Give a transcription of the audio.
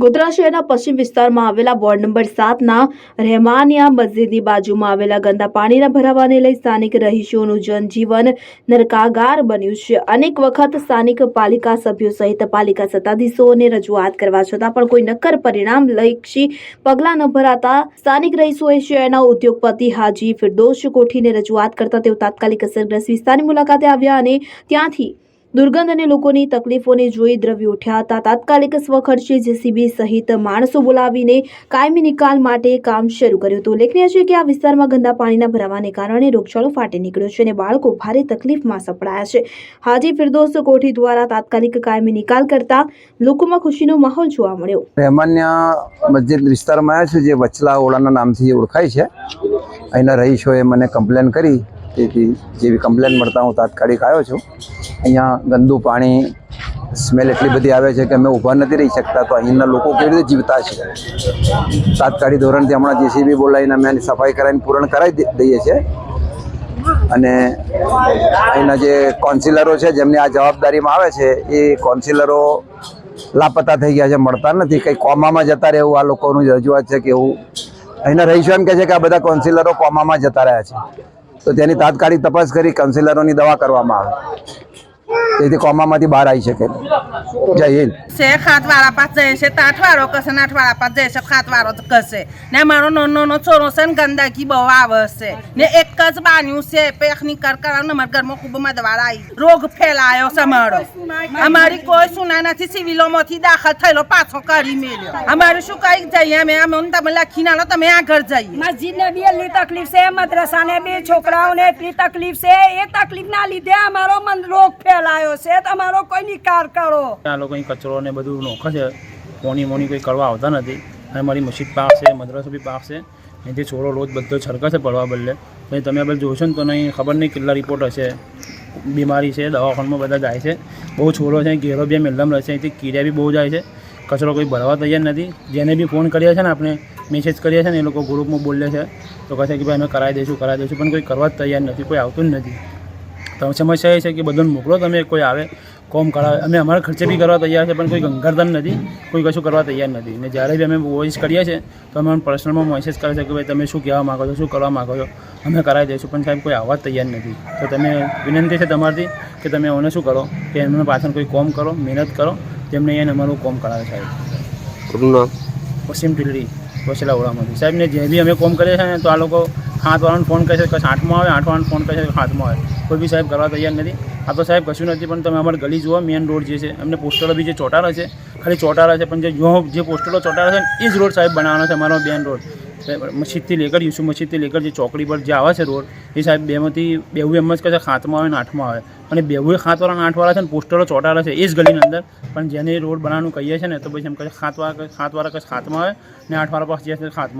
ગોધરા શહેરના પશ્ચિમ વિસ્તારમાં આવેલા વોર્ડ નંબર સાતના રહેમાનિયા મસ્જિદની બાજુમાં આવેલા ગંદા પાણીના ભરાવાને લઈ સ્થાનિક રહીશોનું જનજીવન નરકાગાર બન્યું છે. અનેક વખત સ્થાનિક પાલિકા સભ્યો સહિત પાલિકા સત્તાધીશોને રજૂઆત કરવા છતાં પણ કોઈ નક્કર પરિણામ લક્ષી પગલાં ન ભરાતા સ્થાનિક રહીશોએ શહેરના ઉદ્યોગપતિ હાજી ફિરદોશ કોઠીને રજૂઆત કરતા તેઓ તાત્કાલિક અસરગ્રસ્ત વિસ્તારની મુલાકાતે આવ્યા અને ત્યાંથી દુર્ગંધ અને લોકોની તકલીફોને જોઈ દ્રવ્ય ઉઠ્યા. હતા તાત્કાલિક સ્વખર્ચે જેસીબી સહિત માણસો બોલાવીને કાયમી નિકાલ માટે કામ શરૂ કર્યું હતું. ઉલ્લેખનીય છે કે આ વિસ્તારમાં ગંદા પાણીના ભરાવાને કારણે રોગચાળો ફાટી નીકળ્યો છે અને બાળકો ભારે તકલીફમાં સપડાયા છે. હાજી ફિરદોસ કોઠી દ્વારા તાત્કાલિક કાયમી નિકાલ કરતા લોકોમાં ખુશીનો માહોલ જોવા મળ્યો. રહેમાન્ય મસ્જિદ વિસ્તારમાં આવ્યા છે, જે વચલા ઓળાના નામથી ઓળખાય છે. અહીંના રહીશોએ મને કમ્પ્લેન કરી. તેથી જેવી કમ્પ્લેન મળતા હું તાત્કાલિક આવ્યો છું. અહીંયા ગંદુ પાણી સ્મેલ એટલી બધી આવે છે કે અમે ઊભા નથી રહી શકતા, તો અહીંના લોકો કેવી રીતે જીવતા છે? તાત્કાલિક ધોરણથી હમણાં જેસીબી બોલાવીને અમે એની સફાઈ કરાવીને પૂરણ કરાવી દઈએ છીએ. અને અહીંના જે કાઉન્સિલરો છે, જેમની આ જવાબદારીમાં આવે છે, એ કાઉન્સિલરો લાપતા થઈ ગયા છે, મળતા નથી. કંઈ કોમામાં જતા રહે એવું આ લોકોનું રજૂઆત છે કે એવું. અહીંના રહીશો એમ કહે છે કે આ બધા કાઉન્સિલરો કોમામાં જતા રહ્યા છે. તો તેની તાત્કાલિક તપાસ કરી કાઉન્સિલરોની દવા કરવામાં આવે. તેથી કોમામાંથી બહાર આવી શકે. જય હિન્દ. છે ખાતવાળા પાસ જાય છે તાઠવાળો કશે નાઠવાળા પાસ જાય છે ખાતવાળો તો કશે ને મારો નાનો નો છોરો છે ને ગંદકી બહુ આવે છે. ને એક જ બાન્યું છે પેખની કર કર ને મારા ઘરમાં ખૂબ મદવાળ આવી રોગ ફેલાયો છે મારો. અમારી કોઈ સુના નથી સિવિલોમાંથી દાખલ થયેલો પાછો કરી મેલ્યો. અમારું શું કઈ જઈએ અમે? અમે તમે લખીને આલો તમે આગળ જઈએ. મસ્જિદને બી એટલી તકલીફ છે મદ્રસાને બી છોકરાઓને એટલી તકલીફ છે એ તકલીફ ના લીધે અમારો મન રોગ ફેલાયો છે તમારો કોઈ કાર કરો. આ લોકો અહીં કચરો ને બધું નોખે છે. મોની મોની કોઈ કરવા આવતા નથી. અને મારી મસ્જિદ છે, મદ્રસો બી છે. અહીંથી છોડો રોજ બધો છરકે છે પડવા બદલે. પછી તમે આપણે જોશો ને તો નહીં ખબર નહીં કેટલા રિપોર્ટ હશે. બીમારી છે, દવાખાનામાં બધા જાય છે. બહુ છોડો છે ઘેરો બી મેલમ રહે છે અહીંથી કીડિયા બી બહુ જાય છે. કચરો કોઈ ભરવા તૈયાર નથી. જેને બી ફોન કર્યા છે ને આપણે મેસેજ કર્યા છે ને એ લોકો ગ્રુપમાં બોલે છે. તો કહે છે કે ભાઈ અમે કરાવી દઈશું કરાવી દઈશું. પણ કોઈ કરવા જ તૈયાર નથી, કોઈ આવતું જ નથી. તો સમસ્યા એ છે કે બધાને મોકલો તમે કોઈ આવે કોમ કરાવે. અમે અમારા ખર્ચે બી કરવા તૈયાર છે પણ કોઈ ગંગારધન નથી કોઈ કશું કરવા તૈયાર નથી. ને જ્યારે બી અમે વોઇસ કરીએ છીએ તો અમે પર્સનલમાં મેસેજ કરે છે કે ભાઈ તમે શું કહેવા માગો છો શું કરવા માગો છો? અમે કરાવી દઈશું પણ સાહેબ કોઈ આવવા જ તૈયાર નથી. તો તમે વિનંતી છે તમારથી કે તમે ઓને શું કરો કે એમને પાછળ કોઈ કોમ કરો મહેનત કરો તેમને એને અમારું કોમ કરાવે સાહેબ. પશ્ચિમ ટીલડી વસેલા ઓળામાંથી સાહેબને જે બી અમે કોમ કરીએ છીએ ને તો આ લોકો હાથવાળાને ફોન કરે છે કે આઠમાં આવે આઠવાળાને ફોન કરે છે કે હાથમાં આવે. કોઈ બી સાહેબ કરવા તૈયાર નથી. આ તો સાહેબ કશું નથી, પણ તમે અમારી ગલી જુઓ મેન રોડ જે છે એમને પોસ્ટરો બી જે ચોટારા છે, ખાલી ચોટારા છે, પણ જે જો પોસ્ટરો ચોટારા છે એ જ રોડ સાહેબ બનાવવાનો છે અમારો બેન રોડ. મસ્જિદથી લેકર, યુસુફ મસ્જિદથી લેકર જે ચોકડી પર જે આવે છે રોડ, એ સાહેબ બેમાંથી બેવું એમ જ કહે છે, ખાતમાં આવે ને આઠમાં આવે. અને બેવું ખાતવાળા આઠવાળા છે ને, પોસ્ટરો ચોટારા છે, એ જ ગલીની અંદર. પણ જેને રોડ બનાવવાનું કહીએ છીએ ને, તો પછી એમ કહે છે ખાતવાળા ખાતવાળા કશ ખાતમાં આવે ને આઠવાળા પાસે જે છે ખાતમાં